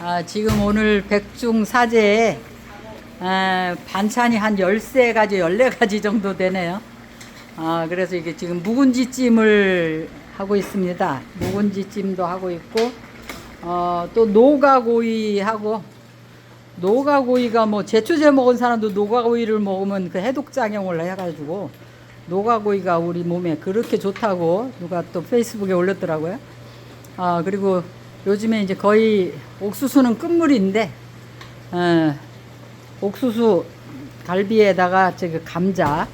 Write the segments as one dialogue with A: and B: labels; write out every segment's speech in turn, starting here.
A: 아, 지금 오늘 백중 사제에 아, 반찬이 한 13가지, 14가지 정도 되네요. 아, 그래서 이게 지금 묵은지찜을 하고 있습니다. 묵은지찜도 하고 있고, 어, 또 노가고이하고, 노가고이가 뭐 제초제 먹은 사람도 노가고이를 먹으면 그 해독작용을 해가지고, 노가고이가 우리 몸에 그렇게 좋다고 누가 또 페이스북에 올렸더라고요. 아, 그리고 요즘에 이제 거의 옥수수는 끝물인데, 어, 옥수수 갈비에다가 저기 감자,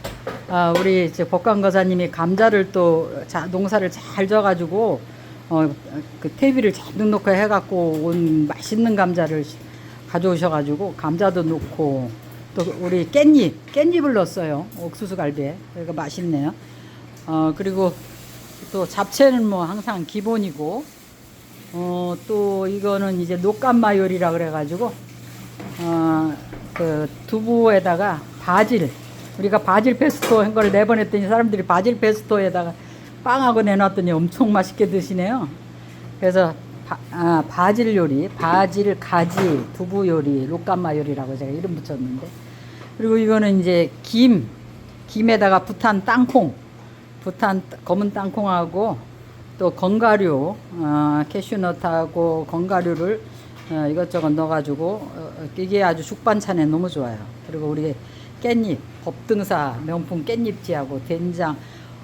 A: 아, 우리 이제 법관거사님이 감자를 또 자, 농사를 잘 져가지고, 어, 그 퇴비를 잔뜩 넣고 해갖고 온 맛있는 감자를 시- 가져오셔가지고, 감자도 넣고, 또 우리 깻잎, 깻잎을 넣었어요. 옥수수 갈비에. 그러니까 맛있네요. 어, 그리고 또 잡채는 뭐 항상 기본이고, 어, 또 이거는 이제 녹감마 요리라 그래가지고, 어, 그 두부에다가 바질, 우리가 바질 페스토 한 걸 내보냈더니 사람들이 바질 페스토에다가 빵하고 내놨더니 엄청 맛있게 드시네요. 그래서 바, 아, 바질 요리, 바질 가지 두부 요리, 녹감마 요리라고 제가 이름 붙였는데, 그리고 이거는 이제 김, 김에다가 부탄 땅콩, 부탄 검은 땅콩하고 또 건가류, 어, 캐슈넛하고 건가류를 어, 이것저것 넣어가지고 어, 어, 이게 아주 죽반찬에 너무 좋아요. 그리고 우리 깻잎, 법등사 명품 깻잎지하고 된장.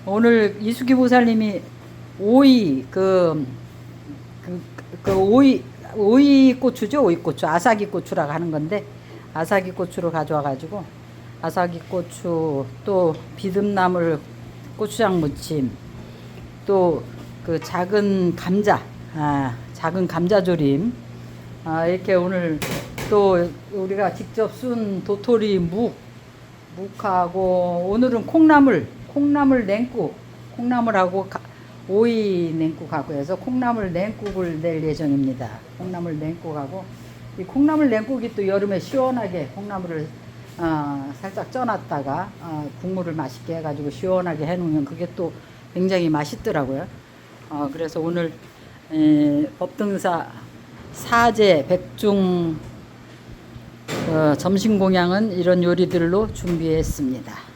A: 오늘 이수기 보살님이 오이 그, 그, 그 오이 오이 고추죠 오이 고추 아사기 고추라고 하는 건데 아사기 고추를 가져와가지고 아사기 고추 또 비듬나물 고추장 무침 또 그 작은 감자, 아, 작은 감자조림, 아, 이렇게 오늘 또 우리가 직접 쓴 도토리 묵, 묵하고 오늘은 콩나물, 콩나물 냉국, 콩나물하고 가- 오이 냉국하고 해서 콩나물 냉국을 낼 예정입니다. 콩나물 냉국하고 이 콩나물 냉국이 또 여름에 시원하게 콩나물을 아, 살짝 쪄놨다가 아, 국물을 맛있게 해가지고 시원하게 해놓으면 그게 또 굉장히 맛있더라고요. 어, 그래서 오늘 에, 법등사 사제 백중 어, 점심 공양은 이런 요리들로 준비했습니다.